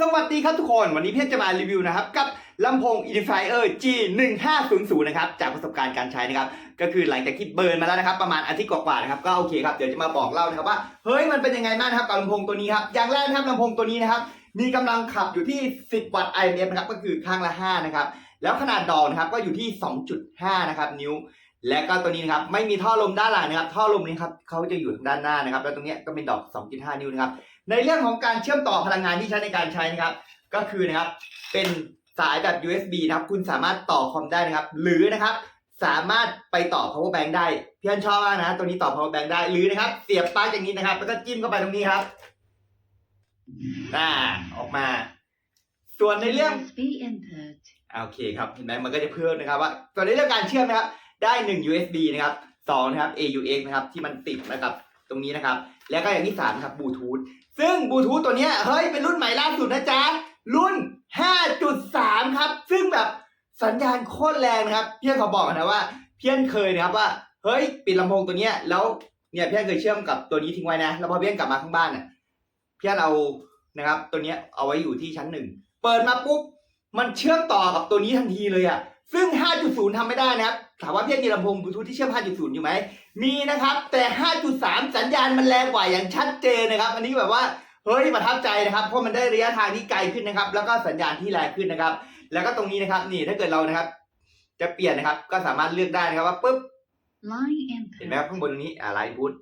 สวัสดีครับทุกคน วันนี้เพียจะมารีวิวนะครับ กับลำโพง Edifier G 1 5 0 0 นะครับ จากประสบการณ์การใช้นะครับ ก็คือหลังจากที่เบิร์นมาแล้วนะครับ ประมาณอาทิตย์กว่าๆนะครับ ก็โอเคครับ เดี๋ยวจะมาบอกเล่านะครับว่า เฮ้ย มันเป็นยังไงบ้างครับกับลำโพงตัวนี้ครับ อย่างแรกนะครับลำโพงตัวนี้นะครับ มีกำลังขับอยู่ที่ 10 วัตต์ IMF นะครับ ก็คือข้างละ 5 นะครับ แล้วขนาดดอกนะครับ ก็อยู่ที่ 2.5 นะครับ นิ้ว และก็ตัวนี้นะครับ ไม่มีท่อลมด้านหลังนะครับ ท่อลมนี้ครับเขาจะอยู่ทางด้านหน้านะครับ แล้วตรงนี้ก็เป็นดอก 2.5 นิ้วนะครับ ในเรื่องของการเชื่อมต่อพลังงานที่ใช้ในการใช้นะครับ ก็คือนะครับเป็นสายแบบ USB นะครับ คุณสามารถต่อคอมได้นะครับ หรือนะครับสามารถไปต่อ power bank ได้พี่อันชอบมากนะตัวนี้ต่อ power bank ได้หรือนะครับ เสียบปลั๊กอย่างนี้นะครับ แล้วก็จิ้มเข้าไปตรงนี้ครับอ่าออกมา ส่วนในเรื่อง USB input อ่าโอเคครับเห็นไหมมันก็จะเพิ่มนะครับว่าส่วนในเรื่องการเชื่อมนะครับ ได้ 1 USB นะครับ2นะครับ AUX นะครับที่มันติดนะครับ ตรงนี้นะครับ แล้วก็อย่างที่3นะครับบลูทูธซึ่งบลูทูธตัวนี้เฮ้ยเป็นรุ่นใหม่ล่าสุดนะจ๊ะ รุ่น 5.3 ครับ ซึ่งแบบสัญญาณโคตรแรงนะครับ เพี่อนขอบอกนะว่า เพี่อนเคยนะครับว่าเฮ้ยปิดลำโพงตัวเนี้ยแล้วเนี่ยเพี่อนเคยเชื่อมกับตัวนี้ทิ้งไว้นะแล้วพอเพี่อนกลับมาข้างบ้านเนี่ยเพี่อนเอานะครับ ตัวเนี้ยเอาไว้อยู่ที่ชั้นหนึ่งเปิดมาปุ๊บมันเชื่อมต่อกับตัวนี้ทันทีเลยอะซึ่ง 5.0ทำไม่ได้นะครับ ถามว่าพี่มีลำโพงบลูทูธที่เชื่อม 5.0 อยู่ไหม มีนะครับ แต่ 5.3 สัญญาณมันแรงกว่าอย่างชัดเจนนะครับ อันนี้แบบว่า เฮ้ย ประทับใจนะครับ เพราะมันได้ระยะทางที่ไกลขึ้นนะครับ แล้วก็สัญญาณที่แรงขึ้นนะครับ แล้วก็ตรงนี้นะครับ นี่ ถ้าเกิดเรานะครับ จะเปลี่ยนนะครับ ก็สามารถเลือกได้นะครับว่าปุ๊บ line เห็นไหม input ครับข้างบนตรงนี้อะไรพุท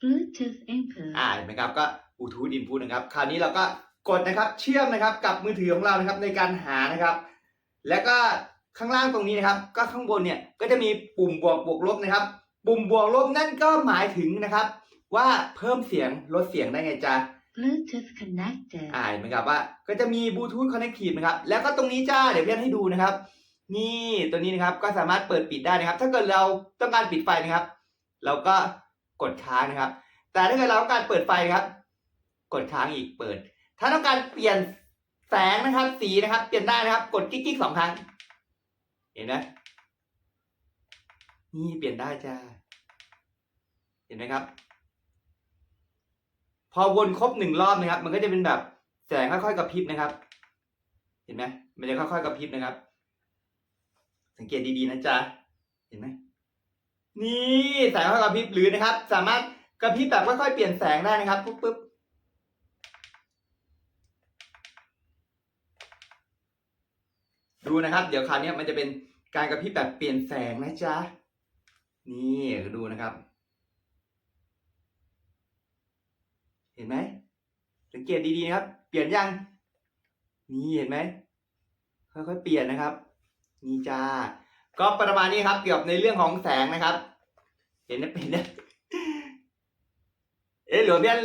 Bluetooth input อ่า เห็นไหมครับ ก็บลูทูธอินพุตนะครับ คราวนี้เราก็กดนะครับ เชื่อมนะครับ กับมือถือของเรานะครับ ในการหานะครับ แล้วก็ ข้างล่างตรงนี้นะครับ ก็ข้างบนเนี่ยก็จะมีปุ่มบวกบวกลบนะครับ ปุ่มบวกลบนั่นก็หมายถึงนะครับ ว่าเพิ่มเสียงลดเสียงได้ไงจ๊ะ Bluetooth connected อ่าเห็นไหมครับว่าก็จะมีบลูทูธคอนเน c t ทีฟนะครับ แล้วก็ตรงนี้จ้าเดี๋ยวพี่ให้ดูนะครับ นี่ตัวนี้นะครับก็สามารถเปิดปิดได้นะครับ ถ้าเกิดเราต้องการปิดไฟนะครับ เราก็กดค้างนะครับ แต่ถ้าเกิดเราต้องการเปิดไฟนะครับ กดค้างอีกเปิด ถ้าต้องการเปลี่ยนแสงนะครับ สีนะครับ เปลี่ยนได้นะครับ กดกิ๊กกิ๊กสองครั้ง เห็นไหมนี่เปลี่ยนได้จ้า เห็นไหมครับ พอวนครบหนึ่งรอบนะครับ มันก็จะเป็นแบบแสงค่อยๆกระพริบนะครับ เห็นไหมมันจะค่อยๆกระพริบนะครับ สังเกตดีๆนะจ๊ะ เห็นไหมนี่แสงค่อยๆกระพริบหรือนะครับ สามารถกระพริบแบบค่อยๆเปลี่ยนแสงได้นะครับปุ๊บปุ๊บ ดูนะครับ เดี๋ยวคราวนี้มันจะเป็นการกระพริบแบบเปลี่ยนแสงนะจ๊ะ นี่ดูนะครับ เห็นไหมสังเกตดีๆนะครับ เปลี่ยนยัง นี่เห็นไหมค่อยๆเปลี่ยนนะครับ นี่จ้าก็ประมาณนี้ครับ เกี่ยวกับในเรื่องของแสงนะครับ เห็นนะเป็นนะเอ๊ะหรือว่าพี่อัน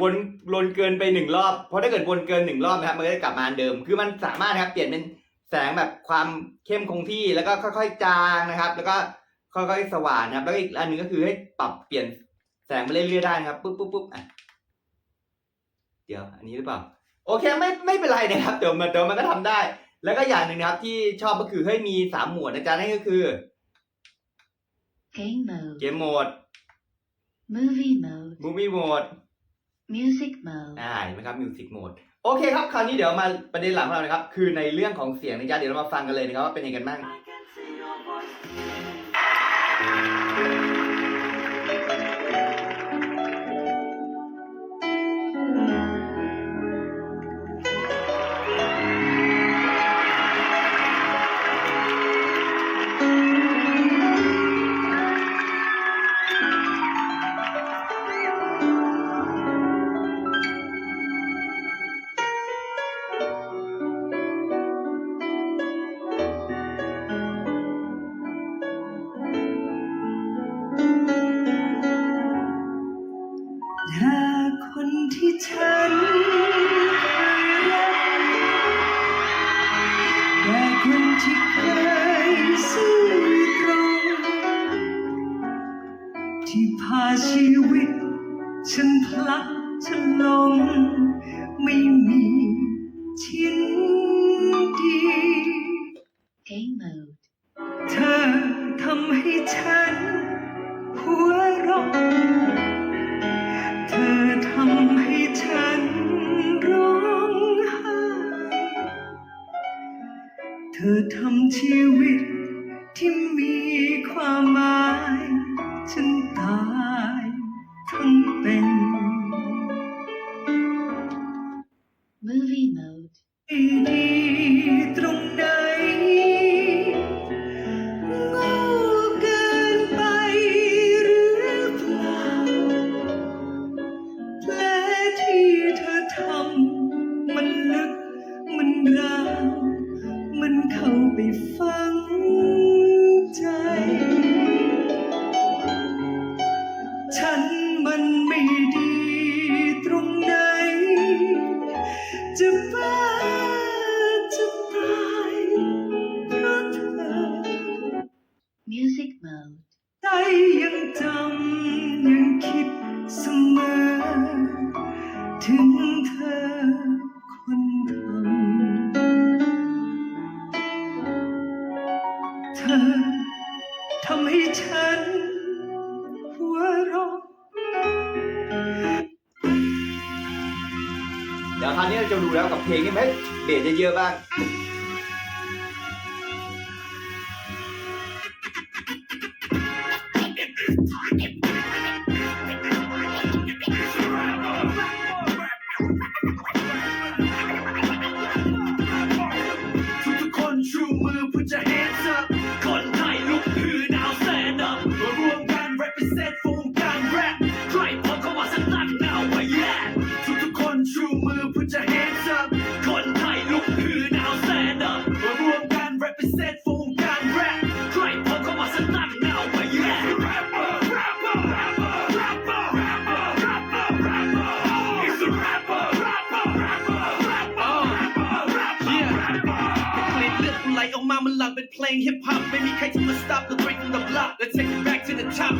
วนวนเกินไปหนึ่งรอบเพราะถ้าเกิดวนเกินหนึ่งรอบนะครับมันก็จะกลับมาเดิม คือมันสามารถนะครับ เปลี่ยนเป็น แสงแบบความเข้มคงที่แล้วก็ค่อยๆจางนะครับ แล้วก็ค่อยๆสว่างนะครับแล้วก็อีกอันหนึงก็คือให้ปรับเปลี่ยนแสงไปเรื่อยๆได้นะครับปุ๊บปุ๊บปุ๊บอะเดี๋ยวอันนี้หรือเปล่า โอเคไม่ไม่เป็นไรนะครับเดี๋ยวมันเดี๋ยวมันก็ทำได้ แล้วก็อย่างหนึ่งนะครับ ที่ชอบก็คือให้มีสามหมวดนะจ๊ะนั่นก็คือ Game mode เกมโหมด Movie mode มูวี่โหมด Music mode อ่าเห็นไหมครับมิวสิก โอเคครับ คราวนี้เดี๋ยวมาประเด็นหลักของเรานะครับ คือในเรื่องของเสียงนะจ๊ะเดี๋ยวเรามาฟังกันเลยนะครับว่าเป็นยังไงกันบ้าง mode. ไม่ดีตรงไหนโง่เกินไปหรือเปล่าแผลที่เธอทำมันลึกมันราวมันเข้าไปฝังใจ ฉัน จะดูแล้วกับเพลงนี้ไหมเบสจะเยอะบ้าง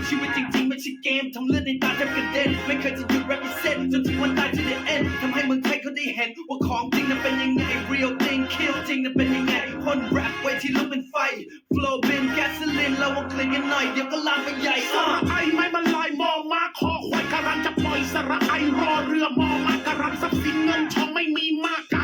ชีวิตจริงๆ ไม่ใช่เกมทำเลือดในตาแทบกระเด็นไม่เคยจะหยุด represent จนถึงวันตาย to the end ทำให้เมืองไทยเขาได้เห็น ว่าของจริงนั้นเป็นยังไง real thing kill จริงนั้นเป็นยังไงคนแรปไว้ที่ลุกเป็นไฟ flow เป็น gasoline เราเอาเคลียร์กันหน่อย เดี๋ยวก็ลามไปใหญ่สอะระไอไม่มันลอยมองมาคอควายกำลังจะปล่อยสระไอรอเรือมองมากำลังทรัพย์สินเงินทองไม่มีมากกา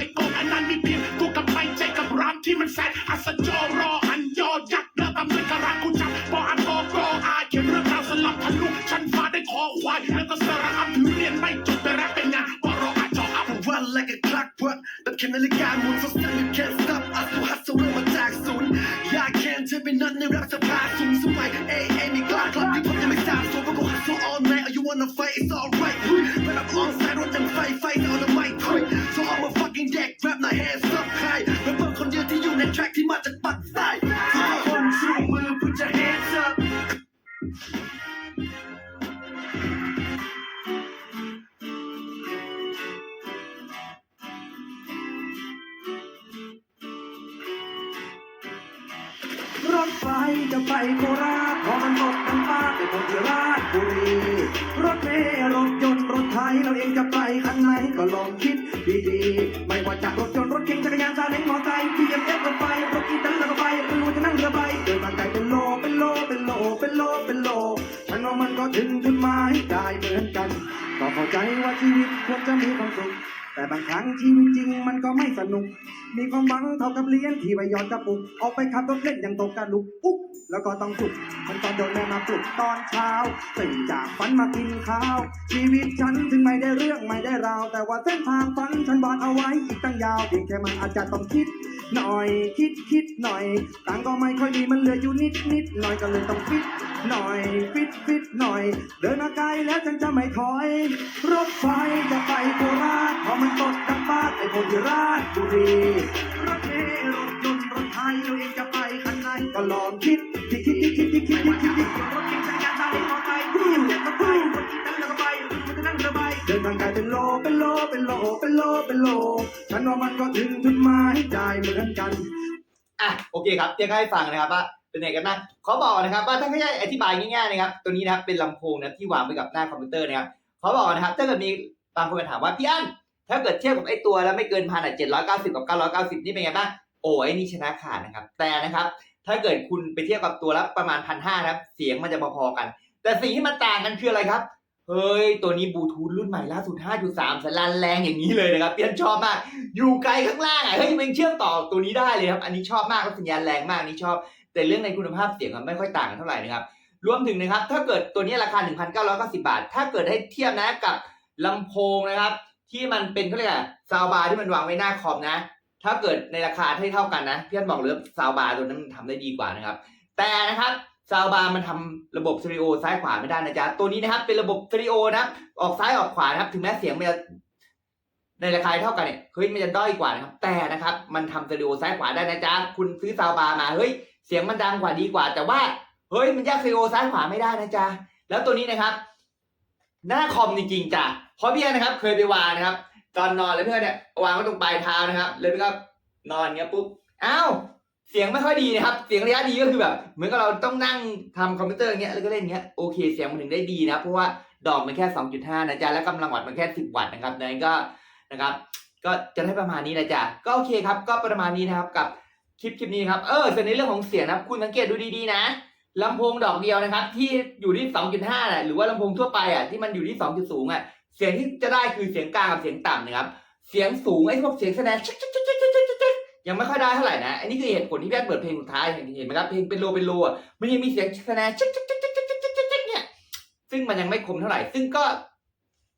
wanna fight it's alright รถไฟจะไปโคราชพอมันหมดน้ำป้าไปหมดที่ราชบุรี รถเมล์รถยนต์รถไทยเราเองจะไปคันไหนก็ลองคิดดีๆ ไม่ว่าจะรถยนต์รถเก๋งจักรยานซาเล้งมอเตอร์ไซค์ BMX รถไฟรถอีแตนแล้วก็ไปหรือว่าจะนั่งเรือใบเดินทางไกลเป็นโลเป็นโลเป็นโลเป็นโลเป็นโลฉันว่ามันก็ถึงจุดหมายได้เหมือนกันก็เข้าใจว่าชีวิตควรจะมีความสุขแต่บางครั้งชีวิตจริงมันก็ไม่สนุก มีความหวังเท่ากับเลี้ยงที่ใบยอดกระปุก ออกไปขับรถเล่นอย่างตกกระลุกอุ๊กแล้วก็ต้องจุกมันตอนโดนแม่มาปลุกตอนเช้าตื่นจากฝันมากินข้าว ชีวิตฉันถึงไม่ได้เรื่องไม่ได้ราว แต่ว่าเส้นทางฝันฉันวาดเอาไว้อีกตั้งยาวเพียงแค่มันอาจจะต้องคิดหน่อยคิดคิดหน่อยตังก็ไม่ค่อยมีมันเหลืออยู่นิดนิดหน่อยก็เลยต้องฟิต หน่อยฟิตฟิตหน่อย เดินมาไกลแล้วฉันจะไม่ถอย รถไฟจะไปโคราชพอมันตกดังบ้านไอ้คนที่ราชบุรีรถเมล์รถยนต์รถไทยเราเองจะไปคันไหนก็ลองคิดคิดคิดคิดคิดคิดคิดคิดคิดคิดรถเก๋งจักรยานซาเล้งมอไซค์เด็กก็ไปรถอีแตนแล้วก็ไปหรือว่าจะนั่งเรือใบเดินทางไกลเป็นโลเป็นโลเป็นโลเป็นโลเป็นโลฉันว่ามันก็ถึงจุดหมายได้เหมือนกันอะโอเคครับเดี๋ยวให้ฟังนะครับว่า เป็นไงกันบ้างเขาบอกนะครับว่าถ้าไม่ได้อธิบายง่ายๆนะครับตัวนี้นะครับเป็นลำโพงนะที่วางไว้กับหน้าคอมพิวเตอร์นะครับเขาบอกนะครับถ้าเกิดมีบางคนมาถามว่าพี่อั้นถ้าเกิดเทียบกับไอ้ตัวแล้วไม่เกินพันอะเจ็ดร้อยเก้าสิบกับเก้าร้อยเก้าสิบนี่เป็นไงบ้างโอ้ไอ้นี่ชนะขาดนะครับ แต่นะครับ ถ้าเกิดคุณไปเทียบกับตัวละประมาณพันห้าครับ เสียงมันจะพอๆกัน แต่สิ่งที่มันต่างกันคืออะไรครับเฮ้ย ตัวนี้บลูทูธรุ่นใหม่ล่าสุด 5.3 สัญญาณแรงอย่างนี้เลยนะครับเพียนชอบมาก อยู่ไกลข้างล่างอะเฮ้ยมันเชื่อมต่อตัวนี้ได้เลยครับ อันนี้ชอบมากแล้วสัญญาณแรงมากนนี่ชอบ แต่เรื่องในคุณภาพเสียงมันไม่ค่อยต่างกันเท่าไหร่นะครับ รวมถึงนะครับ ถ้าเกิดตัวนี้ราคา 1,990 บาท ถ้าเกิดให้เทียบนะกับลำโพงนะครับ ที่มันเป็นเขาเรียกอะซาวบาร์ที่มันวางไว้หน้าคอมนะ ถ้าเกิดในราคาที่เท่ากันนะพี่อันบอกเลยซาวบาร์ตัวนั้นมันทำได้ดีกว่านะครับ แต่นะครับซาวบาร์มันทำระบบสเตอริโอซ้ายขวาไม่ได้นะจ๊ะ ตัวนี้นะครับเป็นระบบสเตอริโอนะออกซ้ายออกขวานะครับ ถึงแม้เสียงมันจะในราคาเท่ากันเนี่ยเฮ้ยมันจะด้อยกว่านะครับ แต่นะครับ มันทำสเตอริโอซ้ายขวาได้นะจ๊ะ คุณซื้อซาวบาร์มาเฮ้ย เสียงมันดังกว่าดีกว่า แต่ว่าเฮ้ยมันแยกสเตอริโอซ้ายขวาไม่ได้นะจ๊ะแล้วตัวนี้นะครับ หน้าคอมจริงๆจ้ะเพราะพี่นะครับ เคยไปวางนะครับ ตอนนอนแล้วเพื่อนเนี่ยวางไว้ตรงปลายเท้านะครับแล้วพี่ก็นอนเงี้ยปุ๊บอ้าวเสียงไม่ค่อยดีนะครับ เสียงระยะดีก็คือแบบ เหมือนกับเราต้องนั่งทำคอมพิวเตอร์อย่างเงี้ยแล้วก็เล่นเงี้ยโอเคเสียงมันถึงได้ดีนะเพราะว่าดอกมันแค่ 2.5 นะจ๊ะแล้วกำลังวัตต์มันแค่ 10 วัตต์นะครับนั้นก็นะครับ ก็จะได้ประมาณนี้นะจ๊ะก็โอเคครับ ก็ประมาณนี้นะครับกับ คลิปคลิปนี้ครับ เออส่วนในเรื่องของเสียงนะครับ คุณสังเกตดูดีๆนะลำโพงดอกเดียวนะครับ ที่อยู่ที่ 2.5นะหรือว่าลำโพงทั่วไปอะที่มันอยู่ที่ 2.0อะเสียงที่จะได้คือเสียงกลางกับเสียงต่ำนะครับ เสียงสูงไอ้พวกเสียงแสดงยังไม่ค่อยได้เท่าไหร่นะอันนี้คือเหตุผลที่พี่แอดเปิดเพลงสุดท้ายเห็นไหมครับเพลงเป็นโลเป็นโลอะมันยังมีเสียงแสดงเนี่ยซึ่งมันยังไม่คมเท่าไหร่ ซึ่งก็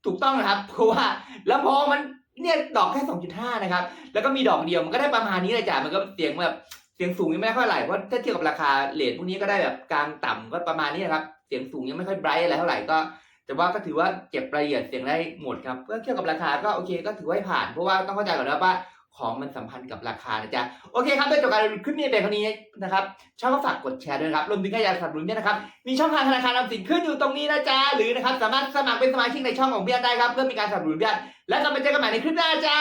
ถูกต้องนะครับ เพราะว่าลำโพงมัน เนี่ยดอกแค่สองจุดห้านะครับ แล้วก็มีดอกเดียวมันก็ได้ประมาณนี้เลยจ้ะมันก็เสียงแบบเสียงสูงยังไม่ค่อยไหลเพราะถ้าเทียบกับราคาเลทพวกนี้ก็ได้แบบกลางต่ำก็ประมาณนี้นะครับเสียงสูงยังไม่ค่อยไบรท์อะไรเท่าไหร่ก็ แต่ว่าก็ถือว่าเก็บรายละเอียดเสียงได้หมดครับเพื่อเทียบกับราคาก็โอเคก็ถือว่าผ่านเพราะว่าต้องเข้าใจก่อนนะว่า ของมันสัมพันธ์กับราคานะจ๊ะโอเคครับด้วยจบการขึ้นมีเป็นเท่านี้นะครับชอบก็ฝากกดแชร์ด้วยนะครับรวมถึงใครอยากสนับสนุนเนี่ยนะครับมีช่องทางธนาคารออมสินขึ้นอยู่ตรงนี้นะจ๊ะหรือนะครับสามารถสมัครเป็นสมาชิกในช่องของพี่ได้ครับเพื่อมีการสนับสนุนพี่และกลับมาเจอกันใหม่ในคลิปหน้าจ้า